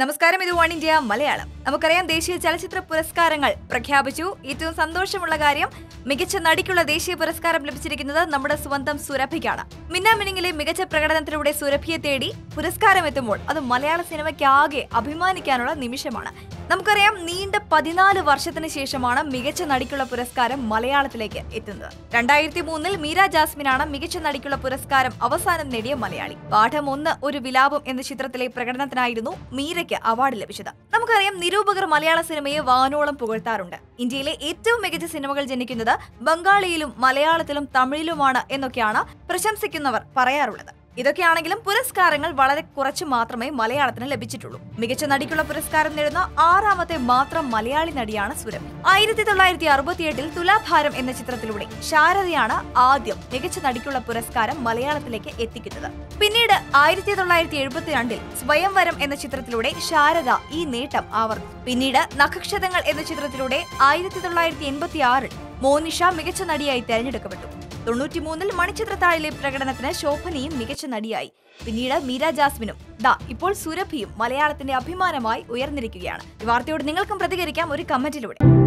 നമസ്കാരം ഇത് one India Malayalam. നമുക്കറിയാം ദേശീയ ചലച്ചിത്ര പുരസ്കാരങ്ങൾ പ്രഖ്യാപിച്ചു. ഏറ്റവും സന്തോഷമുള്ള കാര്യം മികച്ച നടിക്കുള്ള ദേശീയ പുരസ്കാരം ലഭിച്ചിരിക്കുന്നത് നമ്മുടെ സ്വന്തം സുരഭിക്കാണ്. മിന്നാമിനിങ്ങിലെ മികച്ച പ്രകടനത്തിലൂടെ സുരഭിയെ തേടി പുരസ്കാരം എത്തുമ്പോൾ അത് മലയാള സിനിമയ്ക്കാകെ അഭിമാനിക്കാനുള്ള നിമിഷമാണ്. നമുക്കറിയാം നീണ്ട പതിനാല് വർഷത്തിന് ശേഷമാണ് മികച്ച നടിക്കുള്ള പുരസ്കാരം മലയാളത്തിലേക്ക് എത്തുന്നത്. രണ്ടായിരത്തി മൂന്നിൽ മീര ജാസ്മിനാണ് മികച്ച നടിക്കുള്ള പുരസ്കാരം അവസാനം നേടിയ മലയാളി. പാഠം ഒന്ന് ഒരു വിലാപം എന്ന ചിത്രത്തിലെ പ്രകടനത്തിനായിരുന്നു മീരയ്ക്ക് അവാർഡ് ലഭിച്ചത്. നമുക്കറിയാം നിരൂപകർ മലയാള സിനിമയെ വാനോളം പുകഴ്ത്താറുണ്ട്. ഇന്ത്യയിലെ ഏറ്റവും മികച്ച സിനിമകൾ ജനിക്കുന്നത് ബംഗാളിയിലും മലയാളത്തിലും തമിഴിലുമാണ് എന്നൊക്കെയാണ് പ്രശംസിക്കുന്നവർ പറയാറുള്ളത്. ഇതൊക്കെയാണെങ്കിലും പുരസ്കാരങ്ങൾ വളരെ കുറച്ച് മാത്രമേ മലയാളത്തിന് ലഭിച്ചിട്ടുള്ളൂ. മികച്ച നടിക്കുള്ള പുരസ്കാരം നേടുന്ന ആറാമത്തെ മാത്രം മലയാളി നടിയാണ് സുരഭി ആയിരത്തി തൊള്ളായിരത്തി അറുപത്തിയെട്ടിൽ തുലാഭാരം എന്ന ചിത്രത്തിലൂടെ ശാരദയാണ് ആദ്യം മികച്ച നടിക്കുള്ള പുരസ്കാരം മലയാളത്തിലേക്ക് എത്തിക്കുന്നത്. പിന്നീട് ആയിരത്തി തൊള്ളായിരത്തി എഴുപത്തിരണ്ടിൽ സ്വയംവരം എന്ന ചിത്രത്തിലൂടെ ശാരദ ഈ നേട്ടം ആവർത്തിച്ചു പിന്നീട് നഖക്ഷതങ്ങൾ എന്ന ചിത്രത്തിലൂടെ ആയിരത്തി തൊള്ളായിരത്തി എൺപത്തി ആറിൽ മോനിഷ മികച്ച നടിയായി തെരഞ്ഞെടുക്കപ്പെട്ടു. തൊണ്ണൂറ്റിമൂന്നിൽ മണിച്ചിത്രത്താഴിലെ പ്രകടനത്തിന് ശോഭനയും മികച്ച നടിയായി. പിന്നീട് മീര ജാസ്മിനും. ദാ ഇപ്പോൾ സുരഭിയും മലയാളത്തിന്റെ അഭിമാനമായി ഉയർന്നിരിക്കുകയാണ്. ഈ വാർത്തയോട് നിങ്ങൾക്കും പ്രതികരിക്കാം. ഒരു കമന്റിലൂടെ.